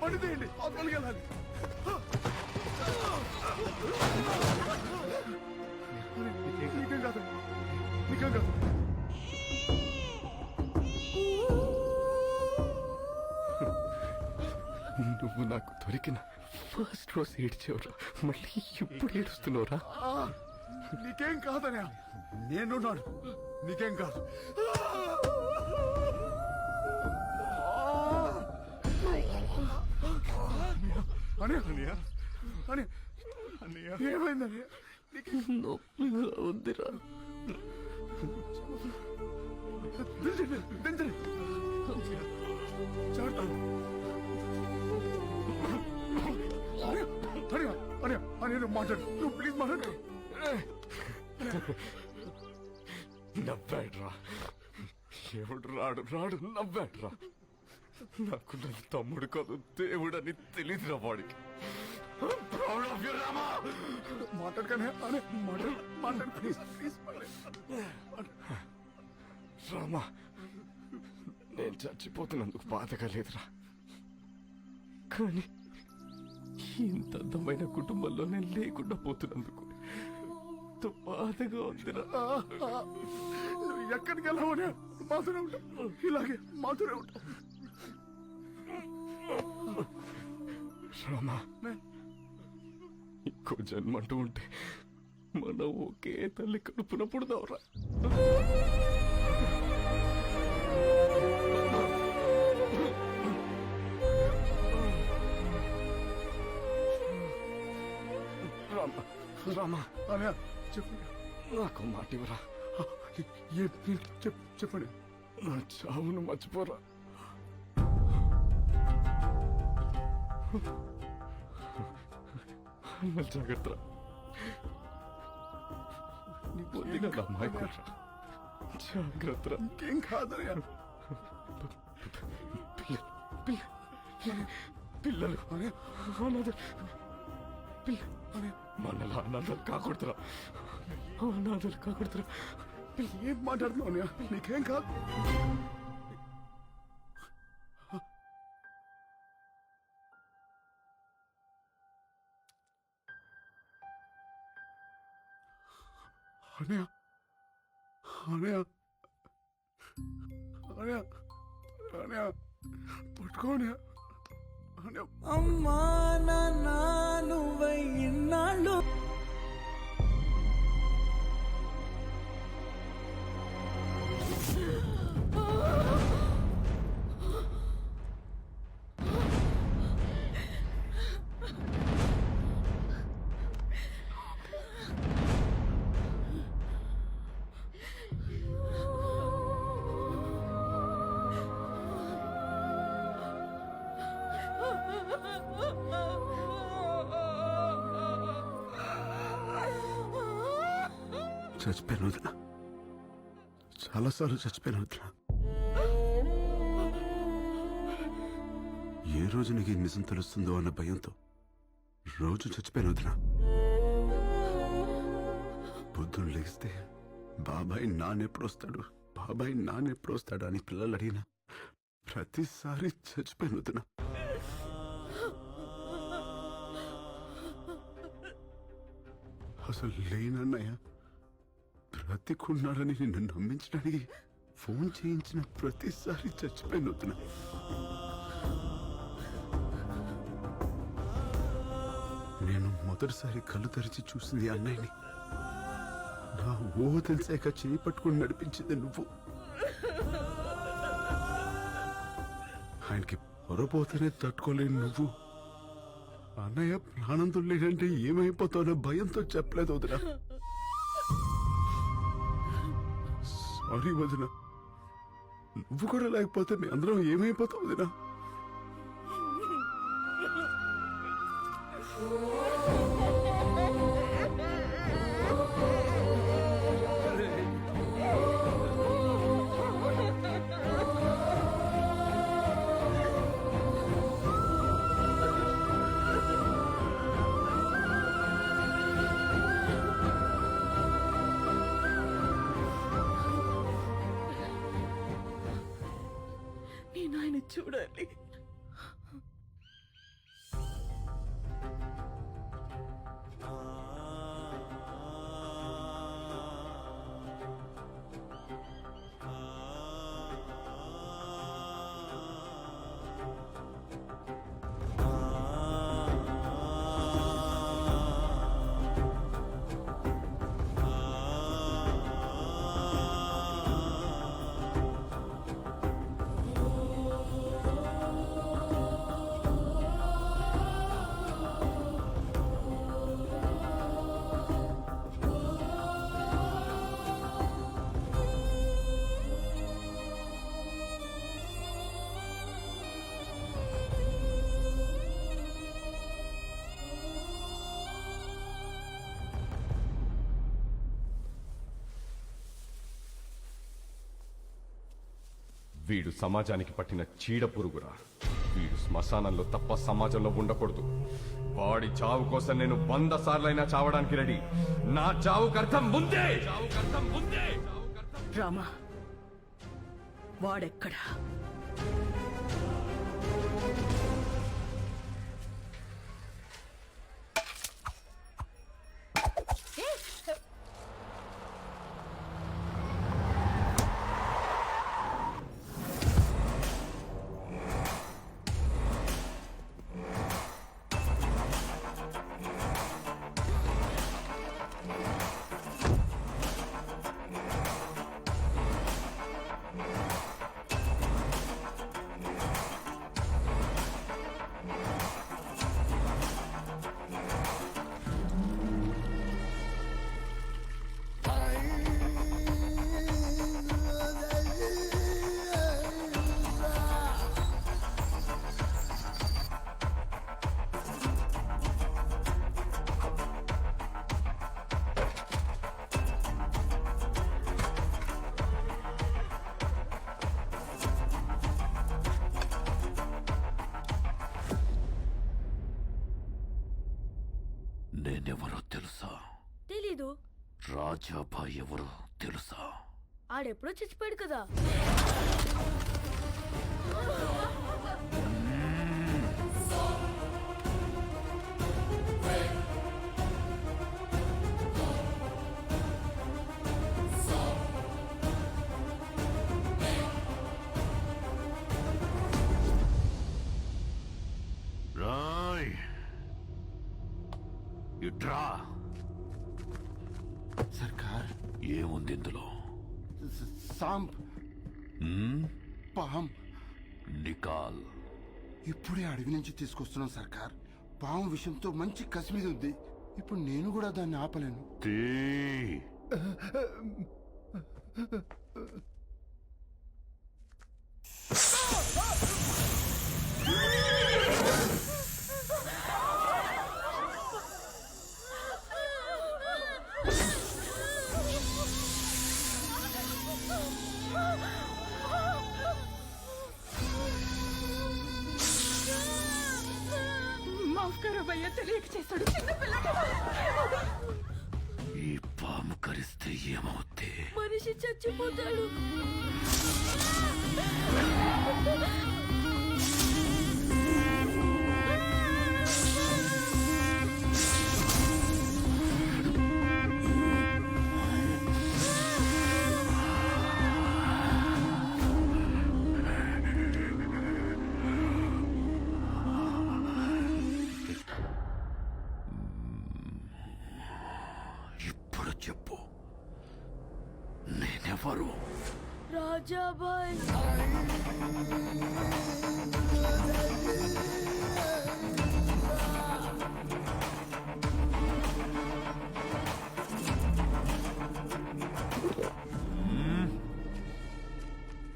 పని తీయండి వెళ్ళాలి. నీకేం కాదు. నీకేం కాదు. నువ్వు నాకు దొరికిన ఫస్ట్ రోజు ఏడ్చేవరా మళ్ళీ ఇప్పుడు ఏడుస్తున్నావురా? నీకేం కాదనే. నేనున్నాను. నీకేం కాదు. అని అని అని ఏమైందని నొప్పిగా ఉందిరా. దించండి దించండి చాటాను అని అని అని అని నువ్వు మాట్లాడు. నువ్వు ప్లీజ్ మాట్లాడు. నవ్వాడ్రా. ఎవడు రాడు రాడు నవ్వాడ్రా. నాకు నా తమ్ముడు కాదు దేవుడని తెలియదురా వాడికి. రామా. మాట్లాడకనే అని మాట్లాడు మాట్లాడు ప్లీజ్ ప్లీజ్ రామా నేను చచ్చిపోతున్నందుకు బాధగా లేదురా. కానీ ఇంత అందమైన కుటుంబంలో నేను లేకుండా పోతున్నందుకు బాధగా ఉందిరా. ఎక్కడికి వెళ్ళామని మాతోనే ఉంటా. ఇలాగే మాతోనే ఉంటా. రామా ఇంకో జన్మంటూ ఉంటే మనం ఒకే తల్లి కడుపున పుడదావురా రామా రామా అని చెప్పు. నాకు మాట ఇవ్వరా చెప్పండి. నా చావును మర్చిపోరా. జాగ్రత్త నీ పొందిన అమ్మాయికురా జాగ్రత్త ఇంకేం కాదనయ్య పిల్లలు అని అనాథ పిల్ల మనలా అనాథలు కాకూడదురా అనాథలు కాకూడదురా ఏం మాట్లాడుతున్నావు? నీకేం కాదు అనయా అనయా అనయా అనయా పట్టుకోనయా అనయా అమ్మా నాన్న నువ్వై ఇన్నాళ్ళు చచ్చిపోయాను వదిన. చాలాసార్లు చచ్చిపోయాను వదిన. ఏ రోజు నీకు నిజం తెలుస్తుందో అన్న భయంతో రోజు చచ్చిపోయాను వదిన. పొద్దున్న లేస్తే బాబాయ్ నాన్నెప్పుడు వస్తాడు? బాబాయ్ నాన్నెప్పుడు వస్తాడు అని పిల్లలు అడిగిన ప్రతిసారి చచ్చిపోయాను వదిన. అసలు లేనన్నయ్యా బ్రతికున్నాడని నిన్ను నమ్మించడానికి ఫోన్ చేయించిన ప్రతిసారి చచ్చిపోయిన వద్దున నేను మొదటిసారి కళ్ళు తెరిచి చూసింది అన్నయ్యని. నా ఓ తెలిసాక చేయి పట్టుకుని నడిపించింది నువ్వు. ఆయనకి పొరపోతేనే తట్టుకోలేని నువ్వు. అన్నయ్య ప్రాణంతో లేదంటే ఏమైపోతానో భయంతో చెప్పలేదు వదిరా సారీ వదిన నువ్వు కూడా లేకపోతే మీ అందరం ఏమైపోతావు వదినా? Oh చూడాలి వీడు సమాజానికి పట్టిన చీడ పురుగురా. వీడు శ్మశానంలో తప్ప సమాజంలో ఉండకూడదు. వాడి చావు కోసం నేను వంద సార్లైనా చావడానికి రెడీ. నా చావుకు అర్థం ముందే! చావుకు అర్థం ముందే! రామా వాడెక్కడా? రాజాబాయ్ ఎవరో తెలుసా? ఆడెప్పుడో చచ్చిపోయాడు కదా. రాయ్. ఇట్రా స- సాంబ్ పాం నికాల్. ఇప్పుడే అడవి నుంచి తీసుకొస్తున్నాం సర్కార్. పాము విషయంతో మంచి కసి మీద ఉంది. ఇప్పుడు నేను కూడా దాన్ని ఆపలేను. తీ. ఏమవుద్ది మనిషి చచ్చిపోతాడు. రాజాబాయ్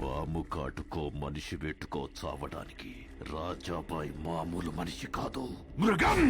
పాము కాటుకో మనిషి పెట్టుకో చావడానికి రాజాబాయ్ మామూలు మనిషి కాదు. మృగం!